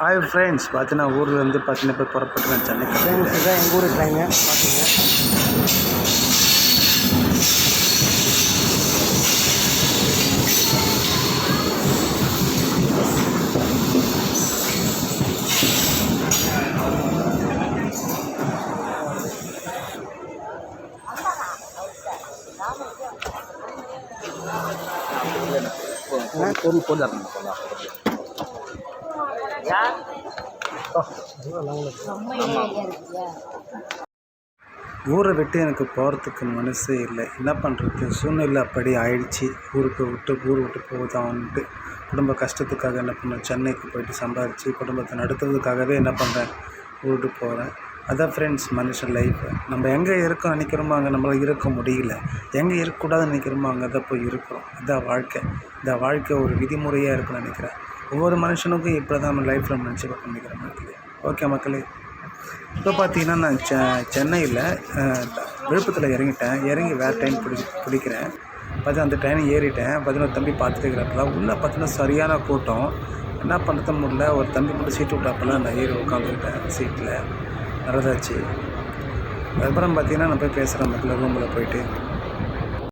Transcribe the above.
Hi friends பார்த்தீங்கன்னா ஊர்லேருந்து பார்த்தீங்கன்னா இப்போ புறப்பட்டு நான் சென்னைக்கு ஃப்ரெண்ட்ஸ் இதான் எங்கள் ஊர் ட்ரெயினு பார்த்துங்க பொருள் பொருள் தரணும். ஊரை விட்டு எனக்கு போகிறதுக்கு மனசே இல்லை. என்ன பண்ணுறது சூழ்நிலை அப்படி ஆயிடுச்சு. ஊருக்கு விட்டு ஊர் விட்டு போகுதான்ட்டு குடும்ப கஷ்டத்துக்காக என்ன பண்ணேன்? சென்னைக்கு போயிட்டு சம்பாரித்து குடும்பத்தை நடத்துறதுக்காகவே என்ன பண்ணுறேன் ஊருக்கு போகிறேன் அதான் ஃப்ரெண்ட்ஸ் மனுஷன் லைஃப் நம்ம எங்கே இருக்கோம் நினைக்கிறோமோ அங்கே நம்மளால் இருக்க முடியல. எங்கே இருக்கக்கூடாதுன்னு நினைக்கிறோமோ அங்கே தான் போய் இருக்கிறோம். இதான் வாழ்க்கை. இந்த வாழ்க்கை ஒரு விதிமுறையாக இருக்குன்னு நினைக்கிறேன். ஒவ்வொரு மனுஷனுக்கும் இப்படி தான் நம்ம லைஃப்பில் நினச்சி பண்ணிக்கிறேன் மக்களே ஓகே மக்களே. இப்போ பார்த்தீங்கன்னா நான் செ சென்னையில் விழுப்புரத்தில் இறங்கிட்டேன். இறங்கி வேறு ட்ரெயின் பிடி பிடிக்கிறேன். பார்த்தா அந்த ட்ரெயின் ஏறிட்டேன். பார்த்தீங்கன்னா தம்பி பார்த்துட்டு இருக்கிறப்பல. உள்ளே பார்த்தீங்கன்னா சரியான கூட்டம். என்ன பண்ணுறது முடியல. ஒரு தம்பி மட்டும் சீட்டு விட்டாப்பெல்லாம் நான் ஏறி உட்காந்துக்கிட்டேன் சீட்டில் நடந்தாச்சு. அதுக்கப்புறம் பார்த்தீங்கன்னா நான் போய் பேசுகிறேன் மக்கள் ரூமில் போயிட்டு.